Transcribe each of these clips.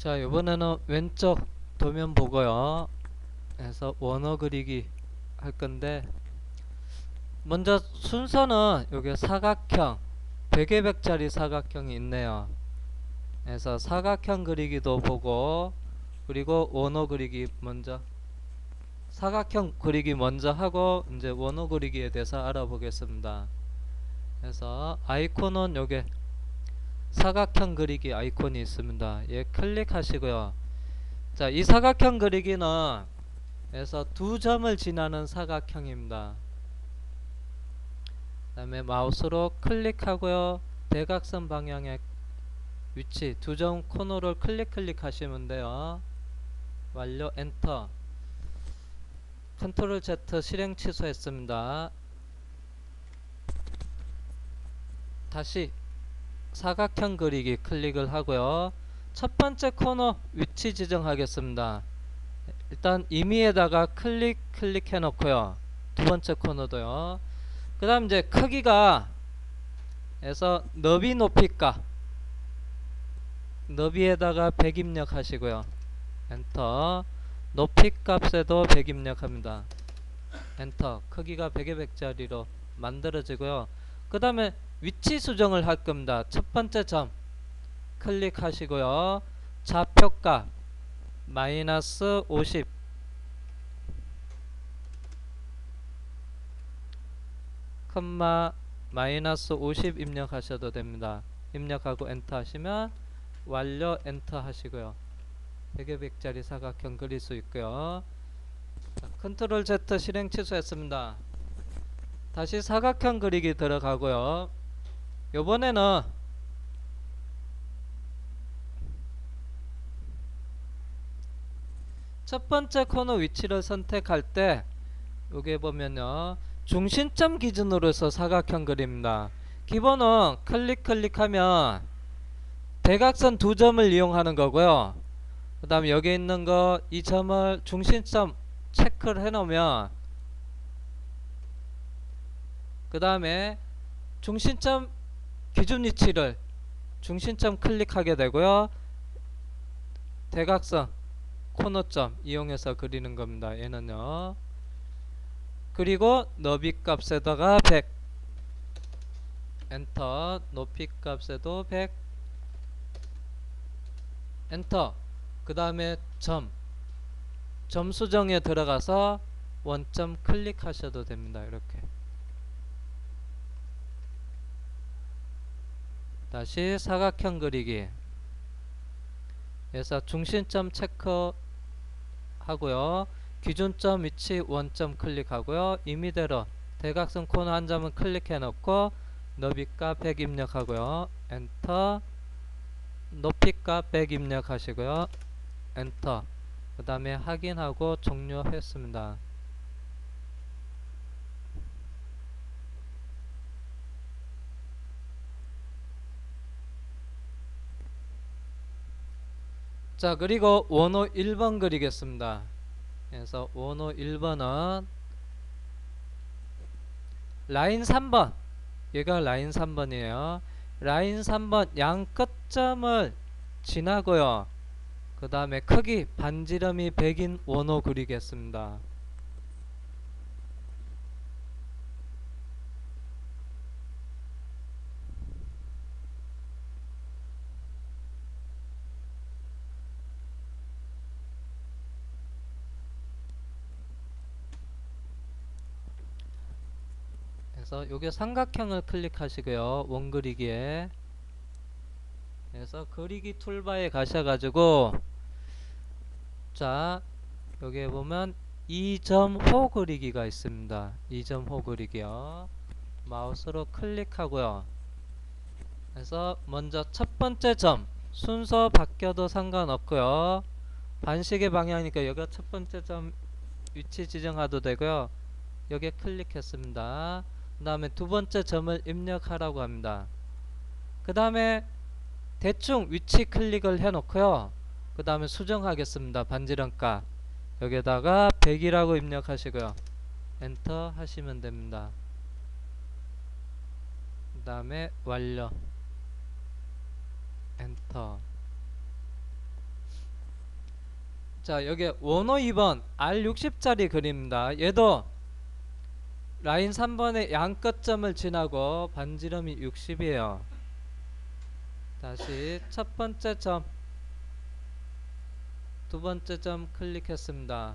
자 이번에는 왼쪽 도면 보고요. 해서 원어 그리기 할 건데 먼저 순서는 여기 사각형 베개백짜리 사각형이 있네요. 그래서 사각형 그리기도 보고 그리고 원어 그리기 먼저 사각형 그리기 먼저 하고 이제 원어 그리기에 대해서 알아보겠습니다. 그래서 아이콘은 요게 사각형 그리기 아이콘이 있습니다. 얘 클릭하시고요. 자, 이 사각형 그리기는 그래서 두 점을 지나는 사각형입니다. 그 다음에 마우스로 클릭하고요. 대각선 방향의 위치 두 점 코너를 클릭 클릭하시면 돼요. 완료 엔터. 컨트롤 Z 실행 취소했습니다. 다시 사각형 그리기 클릭을 하고요. 첫 번째 코너 위치 지정하겠습니다. 일단 임의에다가 클릭 클릭해 놓고요. 두 번째 코너도요. 그 다음 이제 크기가 해서 너비 높이가 너비에다가 100 입력하시고요. 엔터 높이 값에도 100 입력합니다. 엔터 크기가 100의 100짜리로 만들어지고요. 그 다음에 위치 수정을 할 겁니다. 첫 번째 점 클릭하시고요. 좌표값 마이너스 50 컴마 마이너스 50 입력하셔도 됩니다. 입력하고 엔터 하시면 완료 엔터 하시고요. 100의 100짜리 사각형 그릴 수 있고요. 자, 컨트롤 Z 실행 취소했습니다. 다시 사각형 그리기 들어가고요. 요번에는 첫 번째 코너 위치를 선택할 때 여기 보면요. 중심점 기준으로 해서 사각형 그립니다. 기본은 클릭 클릭하면 대각선 두 점을 이용하는 거고요. 그 다음에 여기 있는 거 이 점을 중심점 체크를 해 놓으면 그 다음에 중심점 기준 위치를 중심점 클릭하게 되고요. 대각선 코너점 이용해서 그리는 겁니다. 얘는요. 그리고 너비 값에다가 100 엔터 높이 값에도 100 엔터 그 다음에 점 점수정에 들어가서 원점 클릭하셔도 됩니다. 이렇게 다시 사각형 그리기 그래서 중심점 체크 하고요. 기준점 위치 원점 클릭하고요. 임의대로 대각선 코너 한 점은 클릭해 놓고 너비값 100 입력하고요. 엔터 높이값 100 입력하시고요. 엔터 그 다음에 확인하고 종료했습니다 자 그리고 원호 1번 그리겠습니다. 그래서 원호 1번은 라인 3번. 얘가 라인 3번이에요. 라인 3번 양 끝점을 지나고요. 그 다음에 크기 반지름이 100인 원호 그리겠습니다 그래서 요게 삼각형을 클릭하시고요. 원 그리기에. 그래서 그리기 툴바에 가셔가지고 자 여기에 보면 2점 호 그리기가 있습니다. 2점 호 그리기요. 마우스로 클릭하고요. 그래서 먼저 첫 번째 점 순서 바뀌어도 상관없고요. 반시계 방향이니까 여기가 첫 번째 점 위치 지정하도 되고요. 여기에 클릭했습니다 그 다음에 두 번째 점을 입력하라고 합니다. 그 다음에 대충 위치 클릭을 해 놓고요. 그 다음에 수정하겠습니다. 반지름값 여기다가 100이라고 입력하시고요. 엔터 하시면 됩니다. 그 다음에 완료 엔터 자 여기 원호 2번 R60짜리 그림입니다. 얘도 라인 3번의 양끝점을 지나고 반지름이 60이에요. 다시 첫 번째 점, 두 번째 점 클릭했습니다.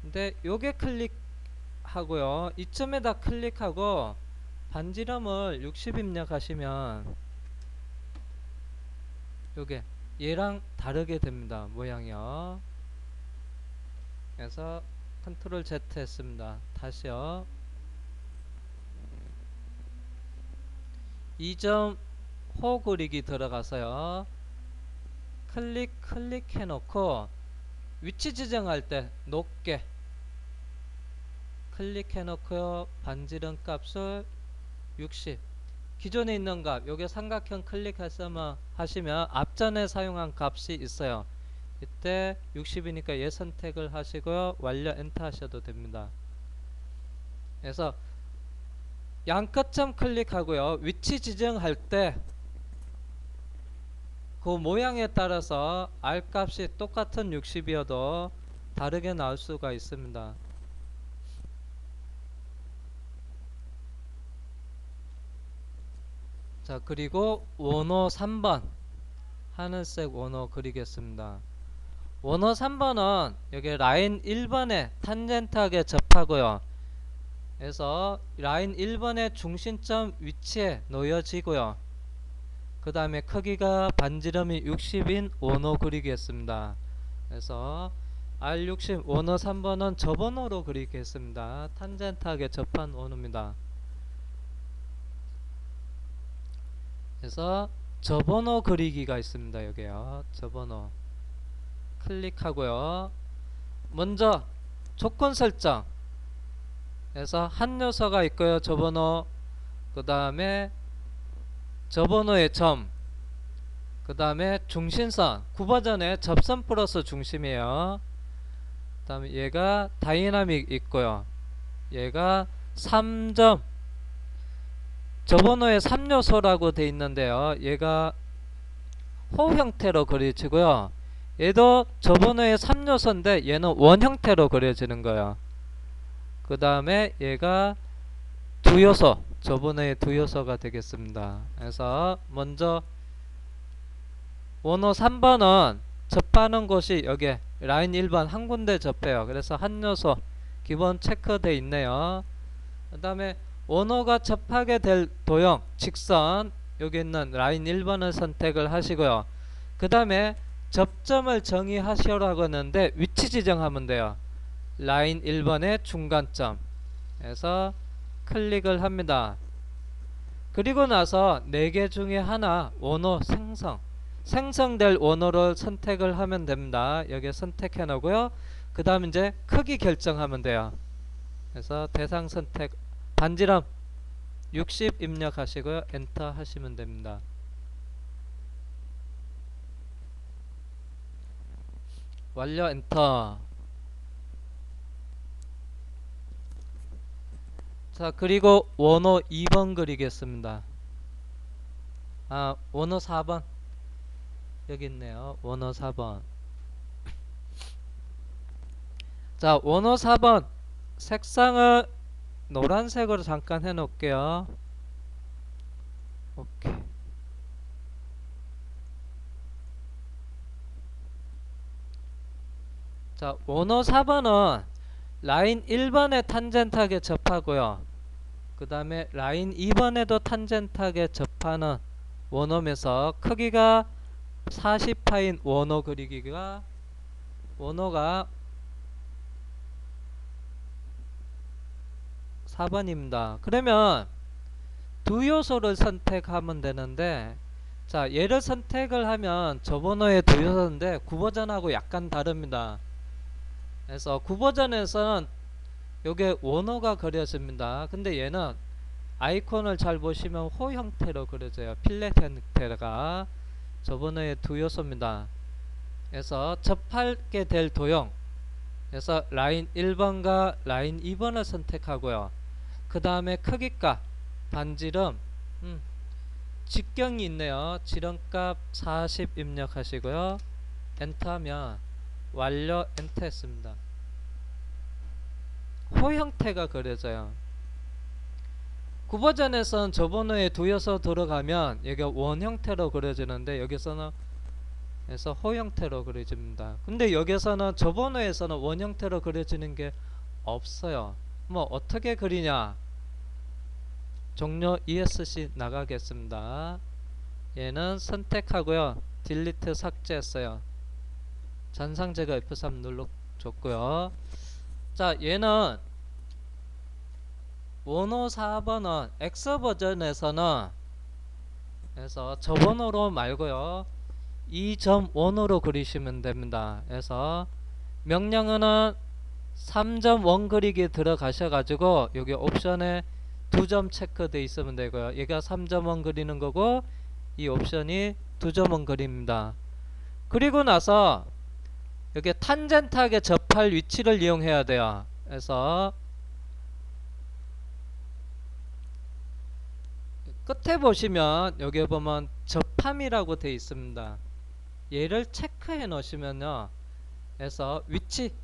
근데 요게 클릭하고요. 이점에다 클릭하고 반지름을 60 입력하시면 요게 얘랑 다르게 됩니다. 모양이요. 그래서 컨트롤 Z 했습니다. 다시요. 2점 호 그리기 들어가서요. 클릭 클릭해 놓고 위치 지정할 때 높게 클릭해 놓고요. 반지름 값을 60 기존에 있는 값 요게 삼각형 클릭해서 하시면 앞전에 사용한 값이 있어요. 이때 60이니까 얘 선택을 하시고요. 완료 엔터 하셔도 됩니다. 그래서 양끝점 클릭하고요. 위치 지정할 때 그 모양에 따라서 R 값이 똑같은 60이어도 다르게 나올 수가 있습니다. 자 그리고 원호 3번 하늘색 원호 그리겠습니다. 원호 3번은 여기 라인 1번에 탄젠트하게 접하고요. 그래서 라인 1번의 중심점 위치에 놓여지고요. 그 다음에 크기가 반지름이 60인 원호 그리겠습니다. 그래서 R60 원호 3번은 저번호로 그리겠습니다. 탄젠트하게 접한 원호입니다. 그래서 저번호 그리기가 있습니다. 여기요. 저번호 클릭하고요. 먼저 조건 설정 그래서 한 요소가 있고요. 저번호 그 다음에 저번호의 점, 그 다음에 중심선, 9버전의 접선 플러스 중심이에요. 그 다음에 얘가 다이나믹 있고요. 얘가 3점, 저번호에 3요소라고 돼 있는데요. 얘가 호 형태로 그려지고요. 얘도 저번호에 3요소인데 얘는 원 형태로 그려지는 거예요. 그 다음에 얘가 두 요소, 저번에 두 요소가 되겠습니다. 그래서 먼저 원호 3번은 접하는 곳이 여기 라인 1번 한 군데 접해요. 그래서 한 요소 기본 체크돼 있네요. 그 다음에 원호가 접하게 될 도형 직선 여기 있는 라인 1번을 선택을 하시고요. 그 다음에 접점을 정의하시라고 하는데 위치 지정하면 돼요. 라인 1번의 중간점 에서 클릭을 합니다. 그리고 나서 4개 중에 하나 원호 생성 생성될 원호를 선택을 하면 됩니다. 여기 선택해 놓고요. 그 다음 이제 크기 결정하면 돼요. 그래서 대상 선택 반지름 60 입력하시고요. 엔터 하시면 됩니다. 완료 엔터 자 그리고 원호 2번 그리겠습니다. 아 원호 4번. 여기 있네요. 원호 4번. 자 원호 4번. 색상을 노란색으로 잠깐 해 놓을게요. 오케이. 자 원호 4번은 라인 1번에 탄젠트하게 접하고요 그 다음에 라인 2번에도 탄젠트하게 접하는 원홈에서 크기가 40파인 원호 그리기가 원호가 4번입니다. 그러면 두 요소를 선택하면 되는데 자 얘를 선택을 하면 저번호의 두 요소인데 9버전하고 약간 다릅니다. 그래서 9버전에서는 요게 원호가 그려집니다. 근데 얘는 아이콘을 잘 보시면 호 형태로 그려져요. 필렛 형태가 저번에 두 요소입니다. 그래서 접하게 될 도형 그래서 라인 1번과 라인 2번을 선택하고요. 그 다음에 크기값 반지름 음, 직경이 있네요. 지름값 40 입력하시고요. 엔터하면 완료 엔터 했습니다. 호 형태가 그려져요. 9버전에서는 저 번호에 두여서 들어가면 여기가 원 형태로 그려지는데 여기서는 그래서 호 형태로 그려집니다. 근데 여기서는 저 번호에서는 원 형태로 그려지는 게 없어요. 뭐 어떻게 그리냐? 종료 ESC 나가겠습니다. 얘는 선택하고요. 딜리트 삭제했어요. 잔상 제거 F3 눌러줬고요. 자, 얘는 원호 4번은 X 버전에서는 그래서 저 번호로 말고요. 2.1으로 그리시면 됩니다. 그래서 명령어는 3.1 그리기 들어가셔 가지고 여기 옵션에 두 점 체크돼 있으면 되고요. 얘가 3.1 그리는 거고 이 옵션이 두 점은 그립니다. 그리고 나서 여기 탄젠트하게 접할 위치를 이용해야 돼요. 그래서 끝에 보시면 여기 보면 접함이라고 되어 있습니다. 얘를 체크해 놓으시면요. 그래서 위치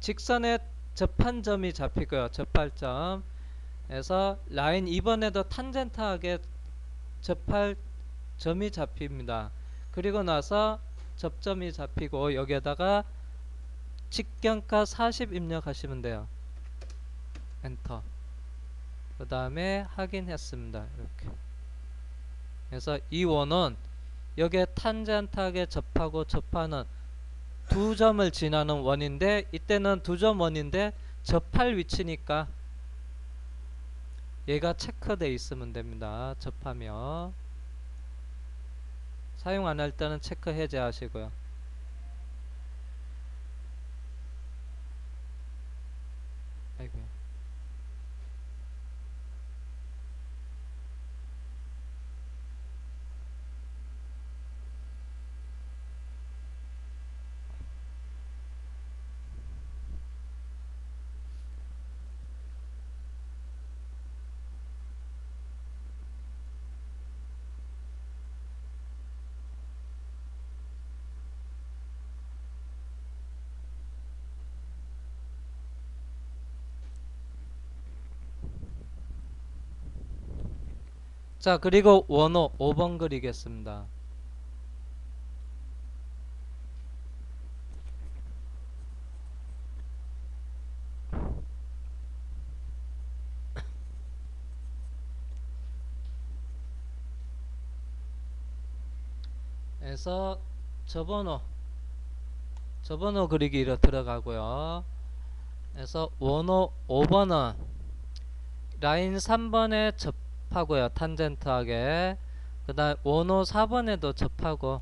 직선에 접한 점이 잡히고요. 접할 점. 그래서 라인 2번에도 탄젠트하게 접할 점이 잡힙니다. 그리고 나서 접점이 잡히고 여기에다가 직경가 40 입력하시면 돼요. 엔터. 그 다음에 확인했습니다. 이렇게. 그래서 이 원은 여기에 탄젠트하게 접하고 접하는 두 점을 지나는 원인데 이때는 두 점 원인데 접할 위치니까 얘가 체크돼 있으면 됩니다. 접하며 사용 안 할 때는 체크 해제하시고요. 아이고야. 자 그리고 원호 5번 그리겠습니다. 그래서 저번호 저번호 그리기로 들어가고요. 그래서 원호 5번은 라인 3번에 접 접하고요. 탄젠트하게. 그 다음 원호 4번에도 접하고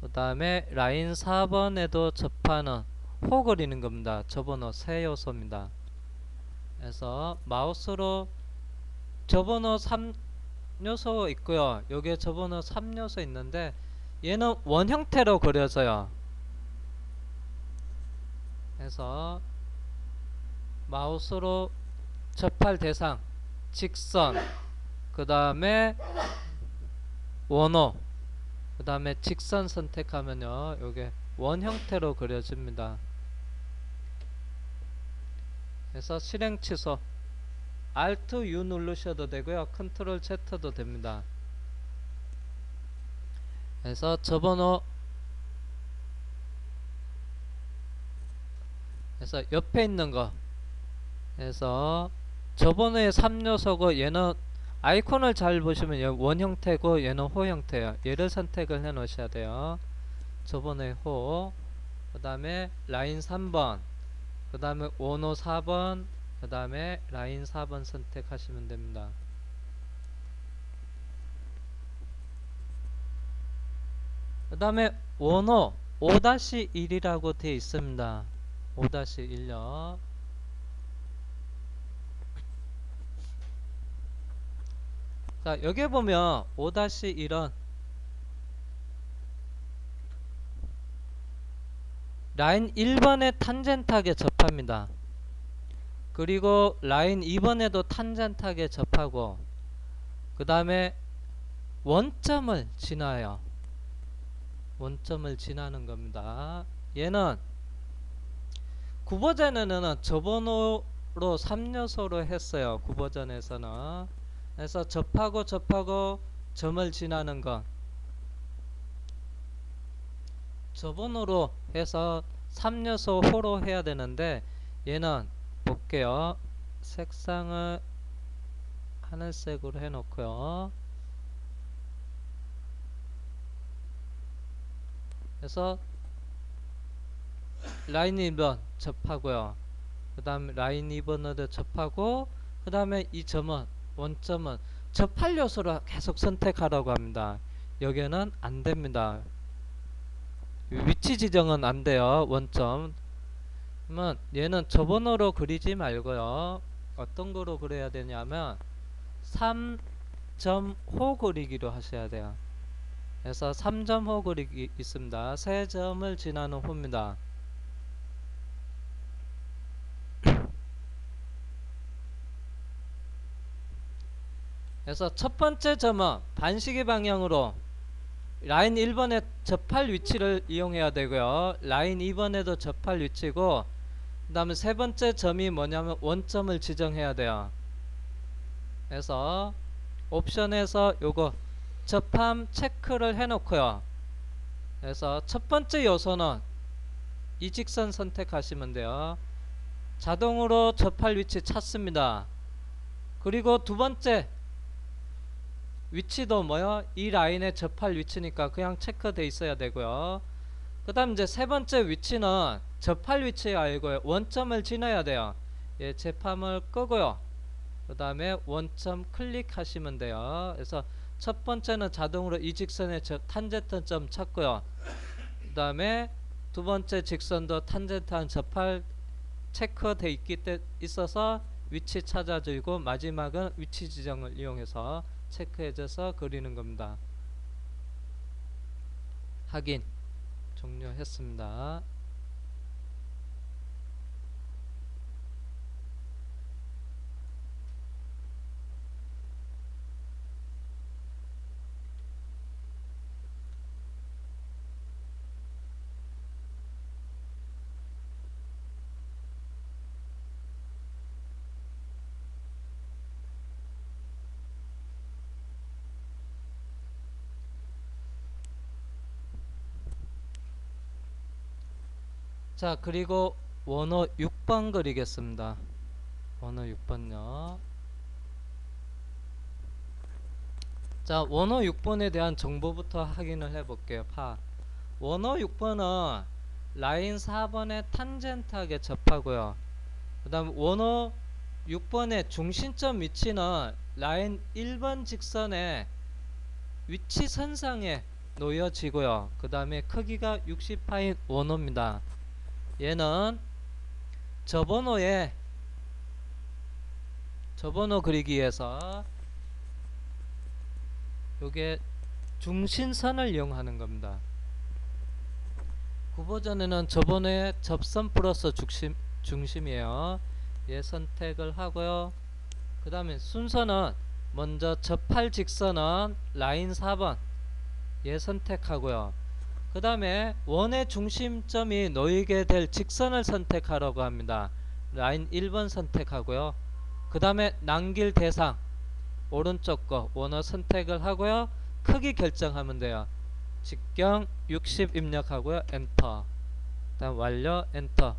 그 다음에 라인 4번에도 접하는 호 그리는 겁니다. 저번호 세 요소입니다. 그래서 마우스로 저번호 3요소 있고요. 여기에 저번호 3요소 있는데 얘는 원 형태로 그려져요. 그래서 마우스로 접할 대상 직선 그 다음에 원호 그 다음에 직선 선택하면요 요게 원 형태로 그려집니다. 그래서 실행 취소. Alt U 누르셔도 되고요. 컨트롤 Z도 됩니다. 그래서 저번호 그래서 옆에 있는 거. 그래서 저번호의 3요소고 얘는 아이콘을 잘 보시면 얘원 형태고 얘는 호 형태예요. 얘를 선택을 해 놓으셔야 돼요. 저번에 호, 그 다음에 라인 3번, 그 다음에 원호 4번, 그 다음에 라인 4번 선택하시면 됩니다. 그 다음에 원호 5-1이라고 되어 있습니다. 5-1요. 자 여기 보면 5-1은 라인 1번에 탄젠트하게 접합니다. 그리고 라인 2번에도 탄젠트하게 접하고 그 다음에 원점을 지나요. 원점을 지나는 겁니다. 얘는 구버전에는 저번호로 3요소로 했어요. 구버전에서는. 그래서 접하고 접하고 점을 지나는 건 저번호로 해서 3요소 호로 해야 되는데 얘는 볼게요. 색상을 하늘색으로 해놓고요. 그래서 라인 1번 접하고요. 그 다음에 라인 2번으로 접하고 그 다음에 이 점은 원점은 접할 요소를 계속 선택하라고 합니다. 여기는 안 됩니다. 위치 지정은 안 돼요. 원점. 그러면 얘는 저번호로 그리지 말고요. 어떤 거로 그려야 되냐면 3.호 그리기로 하셔야 돼요. 그래서 3.호 그리기 있습니다. 세 점을 지나는 호입니다. 그래서 첫 번째 점은 반시계 방향으로 라인 1번에 접할 위치를 이용해야 되고요. 라인 2번에도 접할 위치고 그 다음에 세 번째 점이 뭐냐면 원점을 지정해야 돼요. 그래서 옵션에서 요거 접함 체크를 해놓고요. 그래서 첫 번째 요소는 이 직선 선택하시면 돼요. 자동으로 접할 위치 찾습니다. 그리고 두 번째 위치도 뭐요? 이 라인에 접할 위치니까 그냥 체크돼 있어야 되고요. 그 다음 이제 세 번째 위치는 접할 위치 알고요. 원점을 지나야 돼요. 예, 재팜을 끄고요. 그 다음에 원점 클릭하시면 돼요. 그래서 첫 번째는 자동으로 이 직선의 저 탄젠트 점 찾고요. 그 다음에 두 번째 직선도 탄젠트한 접할 체크돼 있기 때 있어서 위치 찾아주고 마지막은 위치 지정을 이용해서 체크해줘서 그리는 겁니다. 확인 종료했습니다. 자 그리고 원어 6번 그리겠습니다. 원어 6번요. 자 원어 6번에 대한 정보부터 확인을 해 볼게요. 파 원어 6번은 라인 4번에 탄젠트하게 접하고요. 그 다음 원어 6번의 중심점 위치는 라인 1번 직선의 위치 선상에 놓여지고요. 그 다음에 크기가 60파인 원호입니다. 얘는 저번호에 저번호 그리기 위해서 요게 중심선을 이용하는 겁니다. 구버전에는 저번에 접선 플러스 중심, 중심이에요. 얘 선택을 하고요. 그 다음에 순서는 먼저 접할 직선은 라인 4번 얘 선택하고요. 그 다음에 원의 중심점이 놓이게 될 직선을 선택하라고 합니다. 라인 1번 선택하고요. 그 다음에 남길 대상 오른쪽 거 원어 선택을 하고요. 크기 결정하면 돼요. 직경 60 입력하고요. 엔터 다음 완료 엔터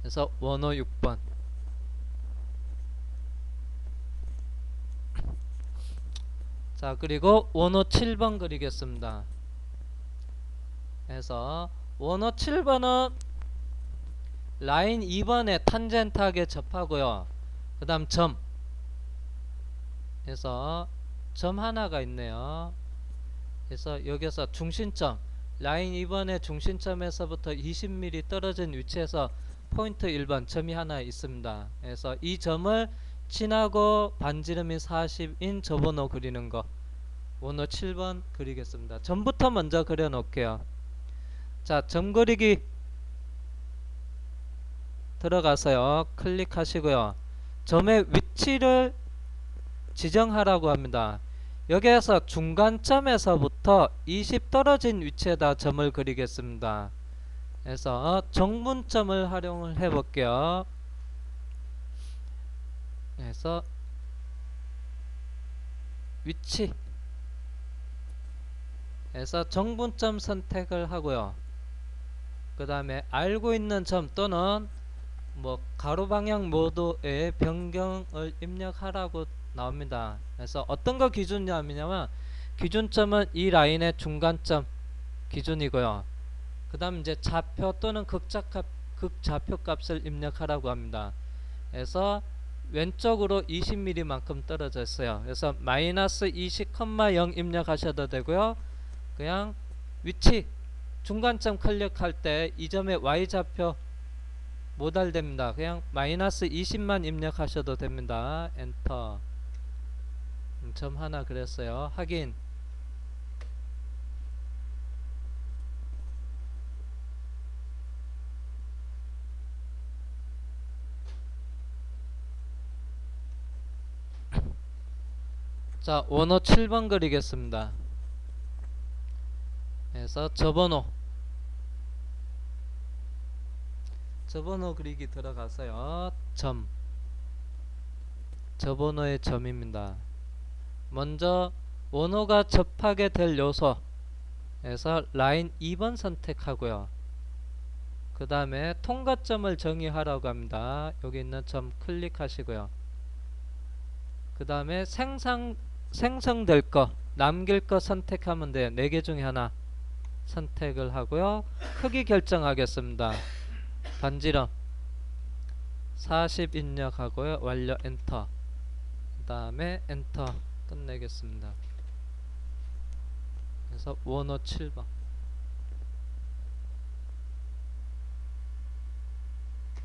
그래서 원어 6번 자 그리고 원호 7번 그리겠습니다. 그래서 원호 7번은 라인 2번에 탄젠트하게 접하고요. 그 다음 점. 그래서 점 하나가 있네요. 그래서 여기서 중심점 라인 2번의 중심점에서부터 20mm 떨어진 위치에서 포인트 1번 점이 하나 있습니다. 그래서 이 점을 진하고 반지름이 40인 저번호 그리는 거 원호 7번 그리겠습니다. 점부터 먼저 그려 놓을게요. 자, 점 그리기 들어가서요. 클릭하시고요. 점의 위치를 지정하라고 합니다. 여기에서 중간점에서부터 20 떨어진 위치에다 점을 그리겠습니다. 그래서 정분점을 활용을 해 볼게요. 그래서 위치 에서 정분점 선택을 하고요. 그 다음에 알고 있는 점 또는 뭐 가로 방향 모드의 변경을 입력하라고 나옵니다. 그래서 어떤 거 기준이냐면 기준점은 이 라인의 중간점 기준이고요. 그 다음 이제 좌표 또는 극좌값, 극좌표 값을 입력하라고 합니다. 그래서 왼쪽으로 20mm만큼 떨어져 있어요. 그래서 마이너스 20,0 입력하셔도 되고요. 그냥 위치 중간점 클릭할 때 이 점의 y좌표 모달됩니다. 그냥 마이너스 20만 입력하셔도 됩니다. 엔터 음, 점 하나 그랬어요. 확인 자 원호 7번 그리겠습니다. 그래서 저번호 저번호 그리기 들어가서요. 점. 저번호의 점입니다. 먼저 원호가 접하게 될 요소에서 라인 2번 선택하고요. 그 다음에 통과점을 정의하라고 합니다. 여기 있는 점 클릭하시고요. 그 다음에 생성 생성될 거 남길 거 선택하면 돼요 4개 중에 하나 선택을 하고요. 크기 결정하겠습니다. 반지름 40 입력하고요. 완료 엔터. 그 다음에 엔터 끝내겠습니다. 그래서 원호 7번